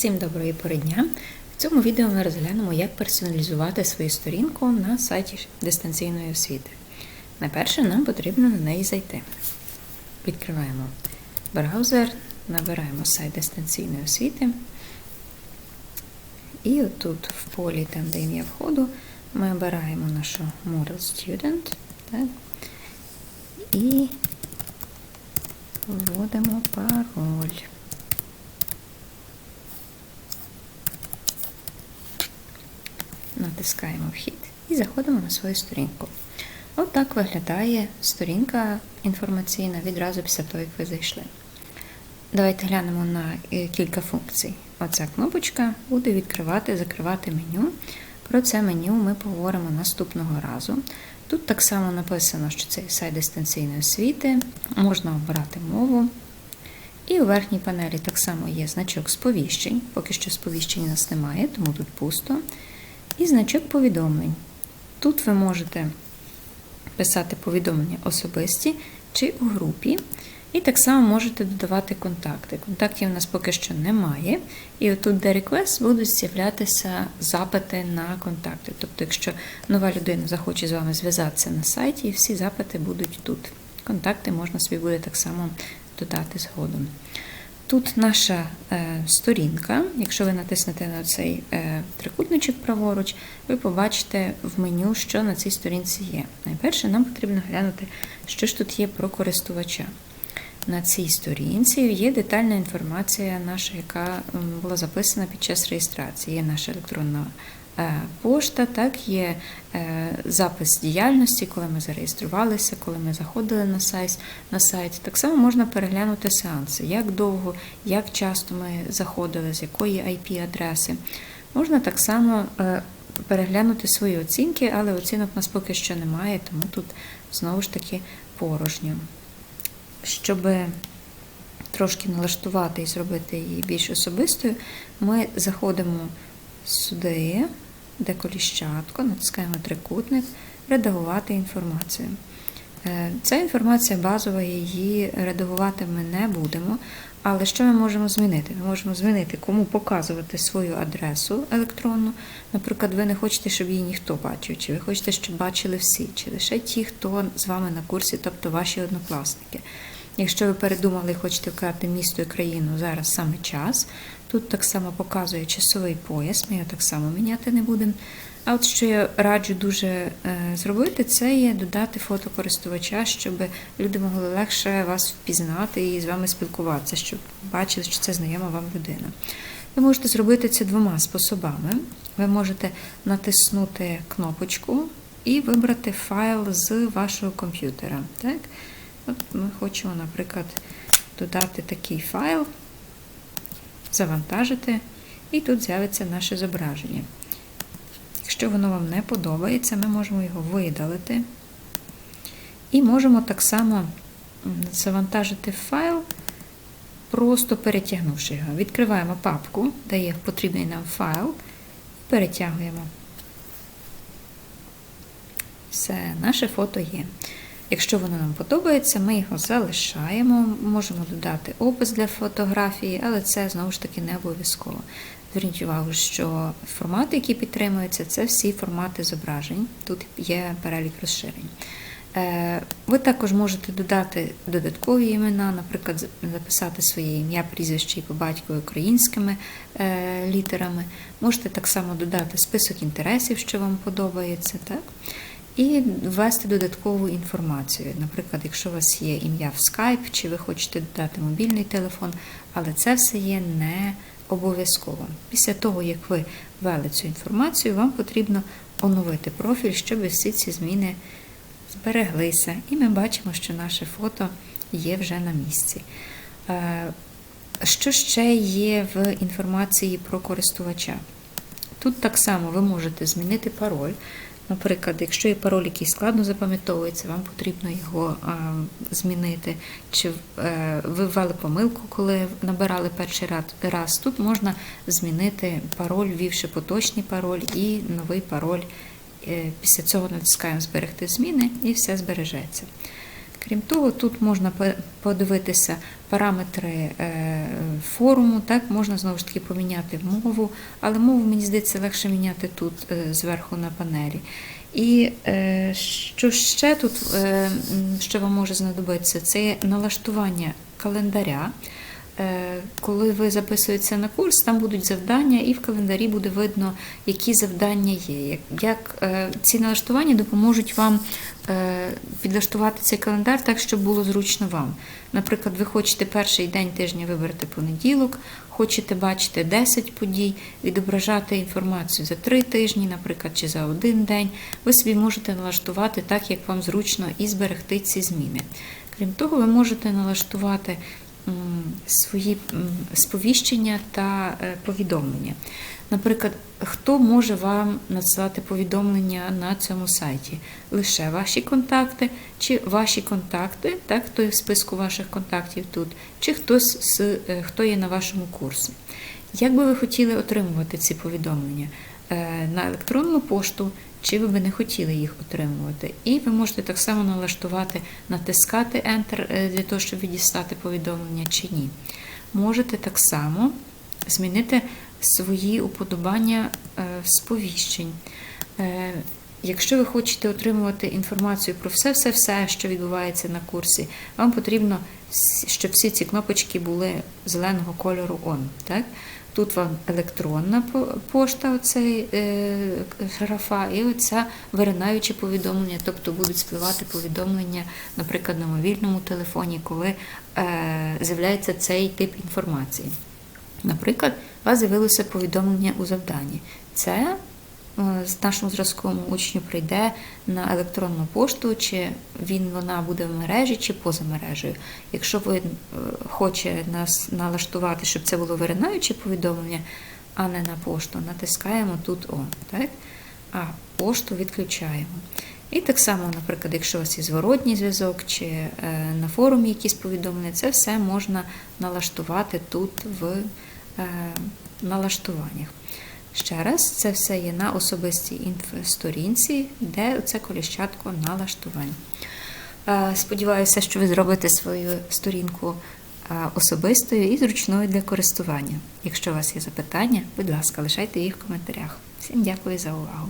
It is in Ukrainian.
Всім доброї пори дня! В цьому відео ми розглянемо, як персоналізувати свою сторінку на сайті дистанційної освіти. Найперше нам потрібно на неї зайти. Відкриваємо браузер, набираємо сайт дистанційної освіти. І отут в полі, там, де ім'я входу, ми обираємо нашу Moodle Student так, і вводимо пароль. Натискаємо вхід і заходимо на свою сторінку. От виглядає сторінка інформаційна відразу після того, як ви зайшли. Давайте глянемо на е, кілька функцій. Оця кнопочка буде відкривати, закривати меню. Про це меню ми поговоримо наступного разу. Тут так само написано, що це сайт дистанційної освіти, можна обрати мову. І у верхній панелі так само є значок сповіщень. Поки що сповіщень у нас немає, тому тут пусто. І значок повідомлень. Тут ви можете писати повідомлення особисті чи у групі. І так само можете додавати контакти. Контактів у нас поки що немає. І отут, де request, будуть з'являтися запити на контакти. Тобто, якщо нова людина захоче з вами зв'язатися на сайті, всі запити будуть тут. Контакти можна собі буде так само додати згодом. Тут наша е, сторінка. Якщо ви натиснете на цей е, трикутничок праворуч, ви побачите в меню, що на цій сторінці є. Найперше, нам потрібно глянути, що ж тут є про користувача. На цій сторінці є детальна інформація, наша, яка була записана під час реєстрації. Є наша електронна пошта, так, є е, запис діяльності, коли ми зареєструвалися, коли ми заходили на сайт. на сайт. Так само можна переглянути сеанси, як довго, як часто ми заходили, з якої IP-адреси. Можна так само е, переглянути свої оцінки, але оцінок у нас поки що немає, тому тут знову ж таки порожньо щоб трошки налаштувати і зробити її більш особистою, ми заходимо сюди, де натискаємо трикутник, редагувати інформацію. Е, ця інформація базова, її редагувати ми не будемо. Але що ми можемо змінити? Ми можемо змінити, кому показувати свою адресу електронну. Наприклад, ви не хочете, щоб її ніхто бачив, чи ви хочете, щоб бачили всі, чи лише ті, хто з вами на курсі, тобто ваші однокласники. Якщо ви передумали і хочете вказати місто і країну, зараз саме час. Тут так само показує часовий пояс, ми його так само міняти не будемо. А от що я раджу дуже е, зробити, це є додати фото користувача, щоб люди могли легше вас впізнати і з вами спілкуватися, щоб бачили, що це знайома вам людина. Ви можете зробити це двома способами. Ви можете натиснути кнопочку і вибрати файл з вашого комп'ютера. Так? От Ми хочемо, наприклад, додати такий файл, завантажити, і тут з'явиться наше зображення. Якщо воно вам не подобається, ми можемо його видалити. І можемо так само завантажити файл, просто перетягнувши його. Відкриваємо папку, де є потрібний нам файл, і перетягуємо. Все, наше фото є. Якщо воно нам подобається, ми його залишаємо, можемо додати опис для фотографії, але це знову ж таки не обов'язково. Зверніть увагу, що формати, які підтримуються, це всі формати зображень. Тут є перелік розширень. Е, ви також можете додати додаткові імена, наприклад, записати своє ім'я, прізвище і по батькові українськими е, літерами. Можете так само додати список інтересів, що вам подобається. так? І ввести додаткову інформацію. Наприклад, якщо у вас є ім'я в Skype, чи ви хочете додати мобільний телефон, але це все є не обов'язково. Після того, як ви ввели цю інформацію, вам потрібно оновити профіль, щоб всі ці зміни збереглися. І ми бачимо, що наше фото є вже на місці. Е, що ще є в інформації про користувача? Тут так само ви можете змінити пароль. Наприклад, якщо є пароль, який складно запам'ятовується, вам потрібно його а, змінити. Чи е, ви ввели помилку, коли набирали перший раз. Тут можна змінити пароль, ввівши поточний пароль і новий пароль. Е, після цього натискаємо Зберегти зміни і все збережеться. Крім того, тут можна подивитися параметри е, форуму, так, можна знову ж таки поміняти мову, але мову, мені здається, легше міняти тут е, зверху на панелі. І е, що ще тут, що вам може знадобитися, це налаштування календаря. Коли ви записуєтеся на курс, там будуть завдання, і в календарі буде видно, які завдання є. Як, е, ці налаштування допоможуть вам е, підлаштувати цей календар так, щоб було зручно вам. Наприклад, ви хочете перший день тижня вибрати понеділок, хочете бачити 10 подій, відображати інформацію за 3 тижні, наприклад, чи за один день. Ви собі можете налаштувати так, як вам зручно, і зберегти ці зміни. Крім того, ви можете налаштувати свої сповіщення та е, повідомлення. Наприклад, хто може вам надсилати повідомлення на цьому сайті? Лише ваші контакти, чи ваші контакти, так, хто є в списку ваших контактів тут, чи хтось з е, хто є на вашому курсі. Як би ви хотіли отримувати ці повідомлення? Е, На електронну пошту, чи ви би не хотіли їх отримувати? І ви можете так само налаштувати, натискати Enter е, для того, щоб відістати повідомлення, чи ні. Можете так само змінити свої уподобання е, сповіщень. Якщо ви хочете отримувати інформацію про все-все-все, що відбувається на курсі, вам потрібно, щоб всі ці кнопочки були зеленого кольору ON. Так? Тут вам електронна пошта, оцей е, графа, і оця виринаючі повідомлення, тобто будуть спливати повідомлення, наприклад, на мобільному телефоні, коли е, з'являється цей тип інформації. Наприклад, у вас з'явилося повідомлення у завданні. Це з нашому зразковому учню прийде на електронну пошту, чи він вона буде в мережі, чи поза мережею. Якщо ви е, хоче нас налаштувати, щоб це було виринаюче повідомлення, а не на пошту, натискаємо тут «On», так? а пошту відключаємо. І так само, наприклад, якщо у вас є зворотній зв'язок чи е, на форумі якісь повідомлення, це все можна налаштувати тут в е, налаштуваннях. Ще раз, це все є на особистій сторінці, де це коліщатко налаштувань. Е, Сподіваюся, що ви зробите свою сторінку е, особистою і зручною для користування. Якщо у вас є запитання, будь ласка, лишайте їх в коментарях. Всім дякую за увагу.